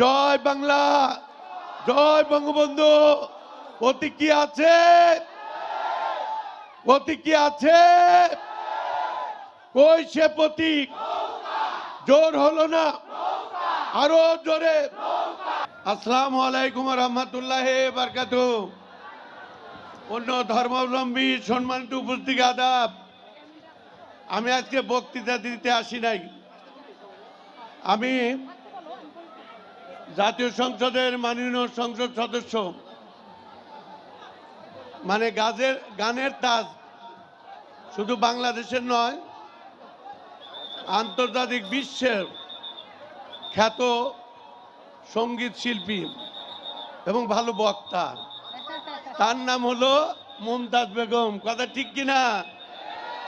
জয় বাংলা, জয় বঙ্গবন্ধু। প্রতীক কি আছে? প্রতীক কি আছে? কই সে প্রতীক? জোর হলো না? আরও জোরে। আসসালামু আলাইকুম রহমতুল্লাহ বারকাত অন্য ধর্মাবলম্বী সম্মানিত উপস্থিত আদাব। আমি আজকে বক্তৃতা দিতে আসি নাই। আমি জাতীয় সংসদের মাননীয় সংসদ সদস্য। মানে গাজের, গানের তাজ। শুধু বাংলাদেশের নয়, আন্তর্জাতিক বিশ্বের খ্যাত সংগীত শিল্পী এবং ভালো বক্তা। তার নাম হলো মমতাজ বেগম। কথা ঠিক কিনা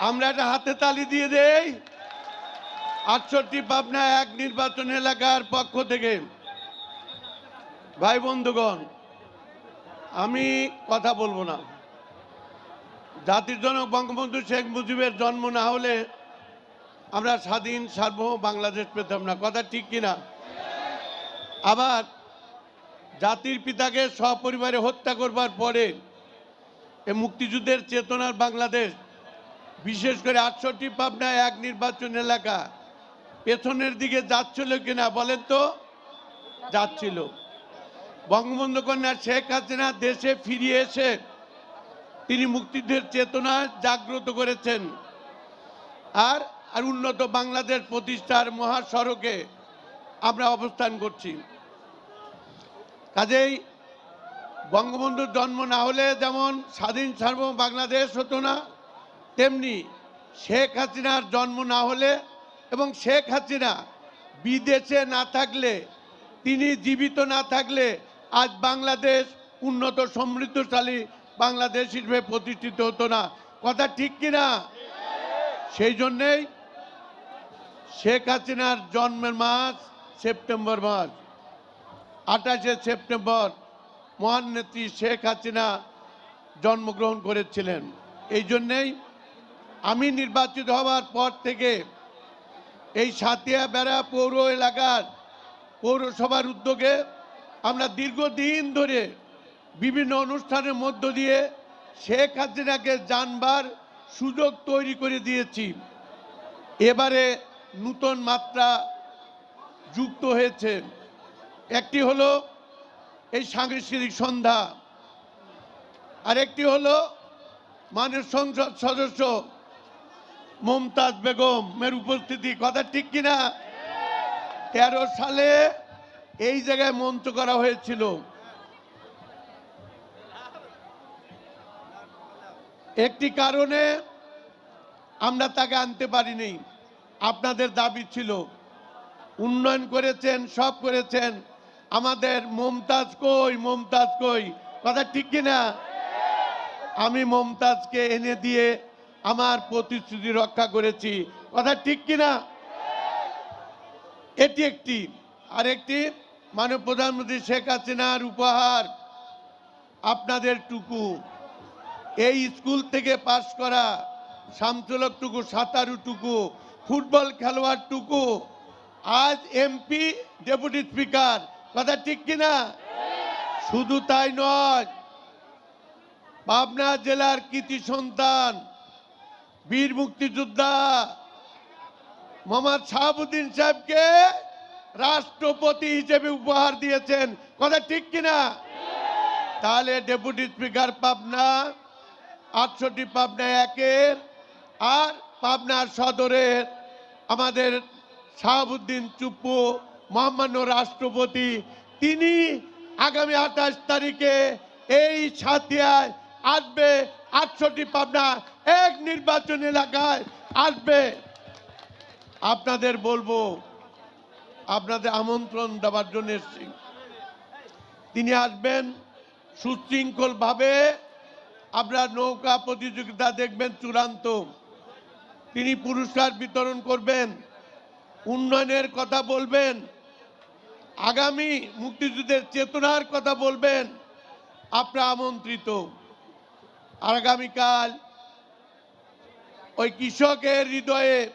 আমরা একটা হাতে তালি দিয়ে দেই। আটষট্টি পাবনা এক নির্বাচন এলাকার পক্ষ থেকে। ভাই বন্ধুগণ, আমি কথা বলব না। জাতির জনক বঙ্গবন্ধু শেখ মুজিবের জন্ম না হলে আমরা স্বাধীন, সার্বভৌম বাংলাদেশ পেতাম না। কথা ঠিক কিনা? আবার জাতির পিতাকে সপরিবারে হত্যা করবার পরে এ মুক্তিযুদ্ধের চেতনার বাংলাদেশ, বিশেষ করে আটষট্টি পাবনা এক নির্বাচন এলাকা, পেছনের দিকে যাচ্ছিল কিনা বলেন তো? যাচ্ছিল। বঙ্গবন্ধু কন্যা শেখ হাসিনা দেশে ফিরিয়ে এসে তিনি মুক্তিযুদ্ধের চেতনা জাগ্রত করেছেন। আর আর উন্নত বাংলাদেশ প্রতিষ্ঠার মহাসড়কে আমরা অবস্থান করছি। কাজেই বঙ্গবন্ধুর জন্ম না হলে যেমন স্বাধীন সার্বভৌম বাংলাদেশ হতো না, তেমনি শেখ হাসিনার জন্ম না হলে এবং শেখ হাসিনা বিদেশে না থাকলে, তিনি জীবিত না থাকলে আজ বাংলাদেশ উন্নত, সমৃদ্ধশালী বাংলাদেশ হিসেবে প্রতিষ্ঠিত হতো না। কথা ঠিক কিনা? সেই জন্যেই শেখ হাসিনার জন্মের মাস সেপ্টেম্বর মাস। আঠাশে সেপ্টেম্বর মহান নেত্রী শেখ হাসিনা জন্মগ্রহণ করেছিলেন। এই জন্যেই আমি নির্বাচিত হওয়ার পর থেকে এই সাতিয়া বেড়া পৌর এলাকার পৌরসভার উদ্যোগে আমরা দীর্ঘদিন ধরে বিভিন্ন অনুষ্ঠানের মধ্য দিয়ে শেখ হাসিনাকে জানবার সুযোগ তৈরি করে দিয়েছি। এবারে নূতন মাত্রা যুক্ত হয়েছে। একটি হলো এই সাংস্কৃতিক সন্ধ্যা, আরেকটি হলো মানের সংসদ সদস্য মমতাজ বেগমের উপস্থিতি। কথা ঠিক কিনা? তেরো সালে এই জায়গায় মঞ্চ করা হয়েছিল। একটি কারণে আমরা তাকে আনতে পারিনি। আপনাদের দাবি ছিল। উন্নয়ন করেছেন, সব করেছেন। আমাদের মমতাজ কই মমতাজ কই? কথা ঠিক কিনা? আমি মমতাজকে এনে দিয়ে আমার প্রতিশ্রুতি রক্ষা করেছি। কথা ঠিক কিনা? এটি একটি। আরেকটি মাননীয় প্রধানমন্ত্রী শেখ হাসিনার উপহার আপনাদের টুকু। এই স্কুল থেকে পাশ করা শামচলক টুকু সাঁতারু টুকু ফুটবল খেলোয়াড় টুকু আজ এমপি, ডেপুটি স্পিকার। কথা ঠিক কিনা শুধু তাই নয়, পাবনা জেলার কৃতি সন্তান, বীর মুক্তিযোদ্ধা মোহাম্মদ শাহাবুদ্দিন সাহেবকে রাষ্ট্রপতি হিসেবে উপহার দিয়েছেন। কথা ঠিক কিনা? তাহলে ডেপুটি স্পিকার পাবনা, আটষট্টি পাবনা একের আর পাবনার সদরের আমাদের শাহাবুদ্দিন চুপ্পু, মহামান্য রাষ্ট্রপতি, তিনি আগামী আঠাশ তারিখে এই সাথিয়ায় আসবে। আটষট্টি পাবনা এক নির্বাচন এলাকায় আসবে। আপনাদের বলব আপনাদের আমন্ত্রণ দেওয়ার জন্য এসেছি। তিনি আসবেন সুশৃঙ্খলভাবে। আপনার নৌকা প্রতিযোগিতা দেখবেন চূড়ান্ত। তিনি পুরস্কার বিতরণ করবেন, উন্নয়নের কথা বলবেন, আগামী মুক্তিযুদ্ধের চেতনার কথা বলবেন। আপনার আমন্ত্রিত। আগামীকাল ওই কৃষকের হৃদয়ে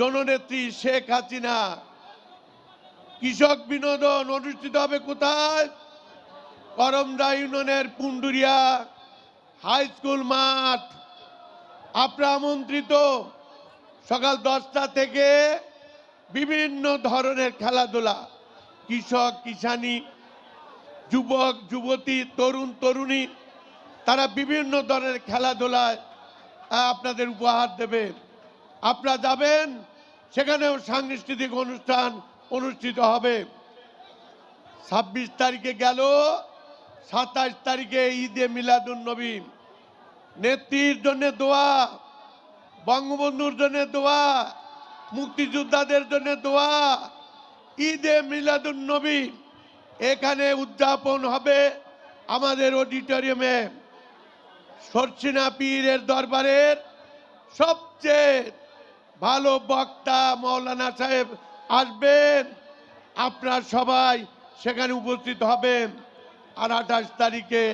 জননেত্রী শেখ হাসিনা। কৃষক বিনোদন অনুষ্ঠিত হবে কোথায়? করমদা ইউনিয়নের পুন্ডুরিয়া হাই স্কুল মাঠ। আপনার আমন্ত্রিত সকাল দশটা থেকে বিভিন্ন ধরনের খেলাধুলা। কৃষক, কিষানি, যুবক, যুবতী, তরুণ, তরুণী, তারা বিভিন্ন ধরনের খেলাধুলায় আপনাদের উপহার দেবে। আপনারা যাবেন? সেখানেও সাংস্কৃতিক অনুষ্ঠান অনুষ্ঠিত হবে। ছাব্বিশ তারিখে গেল, সাতাশ তারিখে ঈদে মিলাদুন নবী নেত্রীর জন্য দোয়া, বঙ্গবন্ধুর জন্য দোয়া, মুক্তিযোদ্ধাদের জন্য দোয়া, ঈদে মিলাদুন নবী এখানে উদযাপন হবে আমাদের অডিটোরিয়ামে। সরসিনা পীরের দরবারের সবচেয়ে ভালো বক্তা মৌলানা সাহেব আসবেন। আপনার সবাই সেখানে উপস্থিত হবেন। আর আঠাশ তারিখে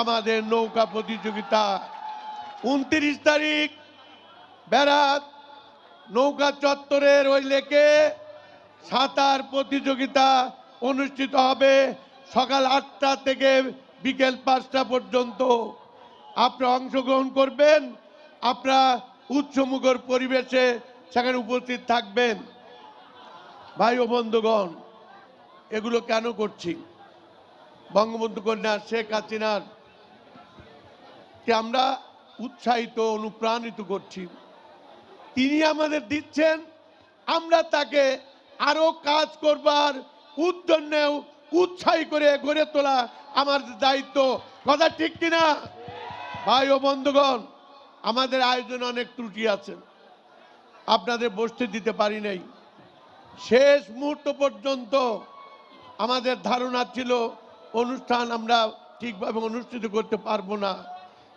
আমাদের নৌকা প্রতিযোগিতা। উনত্রিশ তারিখ বেড়াত নৌকা চত্বরের ওই লেকে সাঁতার প্রতিযোগিতা অনুষ্ঠিত হবে সকাল আটটা থেকে বিকেল পাঁচটা পর্যন্ত। আপনারা অংশগ্রহণ করবেন। আপনারা উৎসমুখর পরিবেশে সেখানে উপস্থিত থাকবেন। ভাই ও বন্ধুগণ, এগুলো কেন করছি? বঙ্গবন্ধু কন্যা শেখ হাসিনার কে আমরা উৎসাহিত, অনুপ্রাণিত করছি। তিনি আমাদের দিচ্ছেন, আমরা তাকে আরও কাজ করবার উদ্যন্যেও উৎসাহী করে গড়ে তোলা আমার দায়িত্ব। কথা ঠিক কিনা? ভাই ও বন্ধুগণ আমাদের আয়োজনে অনেক ত্রুটি আছে। আপনাদের বসতে দিতে পারি নাই। শেষ মুহূর্ত পর্যন্ত আমাদের ধারণা ছিল, অনুষ্ঠান আমরা ঠিকভাবে অনুষ্ঠিত করতে পারব না।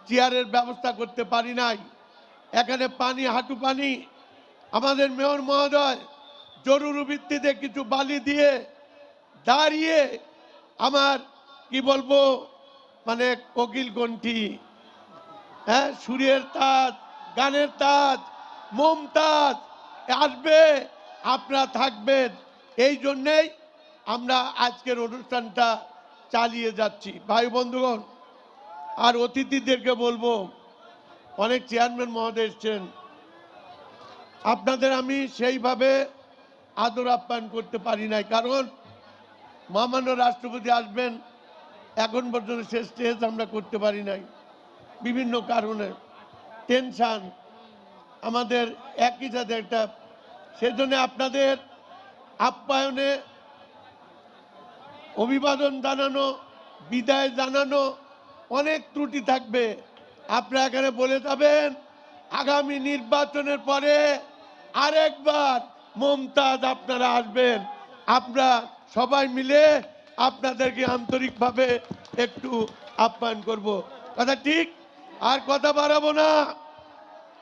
চেয়ারের ব্যবস্থা করতে পারি নাই। এখানে পানি, হাঁটু পানি। আমাদের মেয়র মহোদয় জরুরি ভিত্তিতে কিছু বালি দিয়ে দাঁড়িয়ে আমার, কি বলব মানে কোকিল গন্ঠি হ্যাঁ সুরের তাজ, গানের তাজ মমতাজ আসবে, আপনারা থাকবেন। এই জন্যেই আমরা আজকের অনুষ্ঠানটা চালিয়ে যাচ্ছি। ভাই বন্ধুগণ, আর অতিথিদেরকে বলব, অনেক চেয়ারম্যান মহোদয় এসছেন। আপনাদের আমি সেইভাবে আদর আপ্যায়ন করতে পারি নাই, কারণ মহামান্য রাষ্ট্রপতি আসবেন, এখন পর্যন্ত শেষ স্টেজ আমরা করতে পারি নাই। বিভিন্ন কারণে টেনশান আমাদের একই সাথে একটা, সেজন্য আপনাদের আপ্যায়নে অভিবাদন জানানো, বিদায় জানানো অনেক ত্রুটি থাকবে। আপনারা এখানে বলে যাবেন, আগামী নির্বাচনের পরে আরেকবার মমতাজ আপনারা আসবেন। আমরা সবাই মিলে আপনাদেরকে আন্তরিকভাবে একটু আপ্যায়ন করব। কথা ঠিক? আর কথা বাড়াবো না।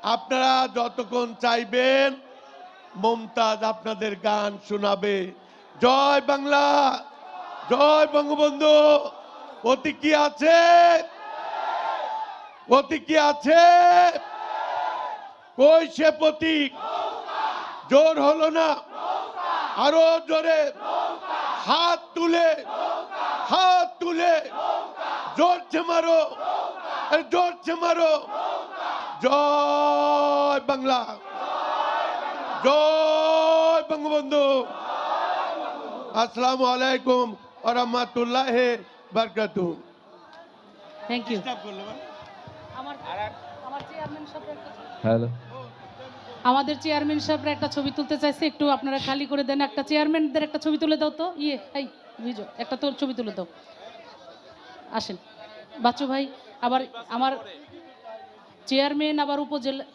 আপনারা যতক্ষণ চাইবেন, মমতাজ আপনাদের গান শোনাবে। জয় বাংলা, জয় বঙ্গবন্ধু। প্রতীক আছে? প্রতীক কি আছে? কই সে প্রতীক? জোর হলো না। আরও জোরে। হাত তুলে। হাত তুলে। জোরছে মারো। জোরছে মারো জয় বাংলা জয় বঙ্গবন্ধু আসসালামু আলাইকুম রহমতুল্লাহ বরকাতু থ্যাংক ইউ হ্যালো আমাদের চেয়ারম্যান সাহেবরা একটা ছবি তুলতে চাইছে একটু আপনারা খালি করে দেন। একটা চেয়ারম্যানদের একটা ছবি তুলে দাও তো। ইয়ে এই ভিজো একটা তোর ছবি তুলে দাও। আসেন। বাচ্চু ভাই আবার আমার চেয়ারম্যান আবার উপজেলা